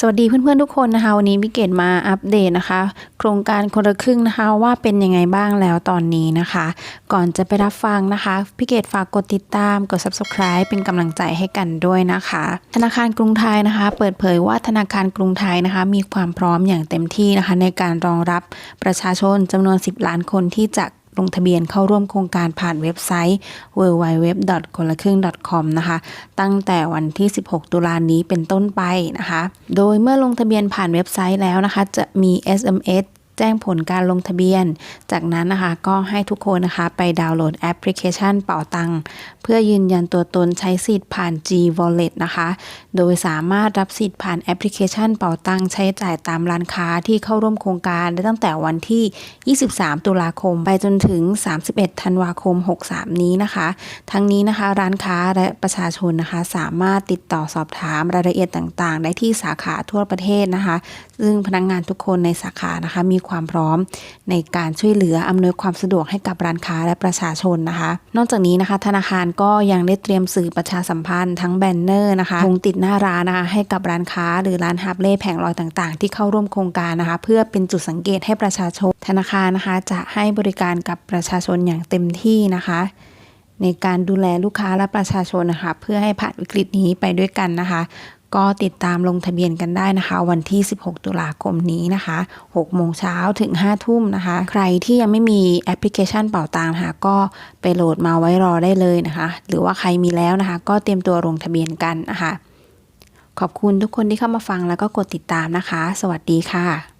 สวัสดีเพื่อนๆทุกคนนะคะ วันนี้วิเกตมาอัปเดตนะคะ โครงการคนละครึ่งนะคะว่าเป็นยังไงบ้างแล้วตอนนี้นะคะ ก่อนจะไปรับฟังนะคะพี่เกตฝากกดติดตามกด subscribe เป็นกำลังใจให้กันด้วยนะคะ ธนาคารกรุงไทยนะคะ เปิดเผยว่าธนาคารกรุงไทยนะคะ มีความพร้อมอย่างเต็มที่นะคะ ในการรองรับประชาชนจำนวน 10 ล้านคนที่จะ ลงทะเบียนเข้าร่วมโครงการผ่านเว็บไซต์ www. คนละครึ่ง .com นะคะ ตั้งแต่วันที่ 16 ตุลานี้เป็นต้นไปนะคะ โดยเมื่อลงทะเบียนผ่านเว็บไซต์แล้วนะคะ จะมี SMS แจ้งผลการลงทะเบียน จากนั้นนะคะก็ให้ทุกคนนะคะไปดาวน์โหลดแอปพลิเคชันเป่าตังเพื่อยืนยันตัวตนใช้สิทธิ์ผ่าน G Wallet นะคะ โดยสามารถรับสิทธิ์ผ่านแอปพลิเคชันเป่าตังใช้จ่ายตามร้านค้าที่เข้าร่วมโครงการได้ตั้งแต่วันที่ 23 ตุลาคม ไปจนถึง 31 ธันวาคม 63 นี้นะคะ ทั้งนี้นะคะร้านค้าและประชาชนนะคะสามารถติดต่อสอบถามรายละเอียดต่างๆ ได้ที่สาขาทั่วประเทศนะคะ ซึ่งพนักงงานทุกคนในสาขานะคะมีความพร้อม ในการช่วยเหลืออำนวยความสะดวกให้กับร้านค้าและประชาชนนะคะ นอกจากนี้นะคะ ธนาคารก็ยังได้เตรียมสื่อประชาสัมพันธ์ทั้งแบนเนอร์นะคะธงติดหน้าร้านนะคะให้กับร้านค้า หรือร้านฮาร์เล่แผงลอยต่างๆ ที่เข้าร่วมโครงการนะคะ เพื่อเป็นจุดสังเกตให้ประชาชน ธนาคารนะคะจะให้บริการกับประชาชนอย่างเต็มที่นะคะ ในการดูแลลูกค้าและประชาชนนะคะ เพื่อให้ผ่านวิกฤตนี้ไปด้วยกันนะคะ ก็ติดตามลงทะเบียนกันได้นะคะ วันที่ 16 ตุลาคมนี้นะคะ6โมงเช้าถึง 5 ทุ่มนะคะ ใครที่ยังไม่มีแอปพลิเคชันเป่าตังค์นะคะก็ไปโหลดมาไว้รอได้เลยนะคะ หรือว่าใครมีแล้วนะคะ ก็เตรียมตัวลงทะเบียนกันนะคะ ขอบคุณทุกคนที่เข้ามาฟังแล้วก็กดติดตามนะคะ สวัสดีค่ะ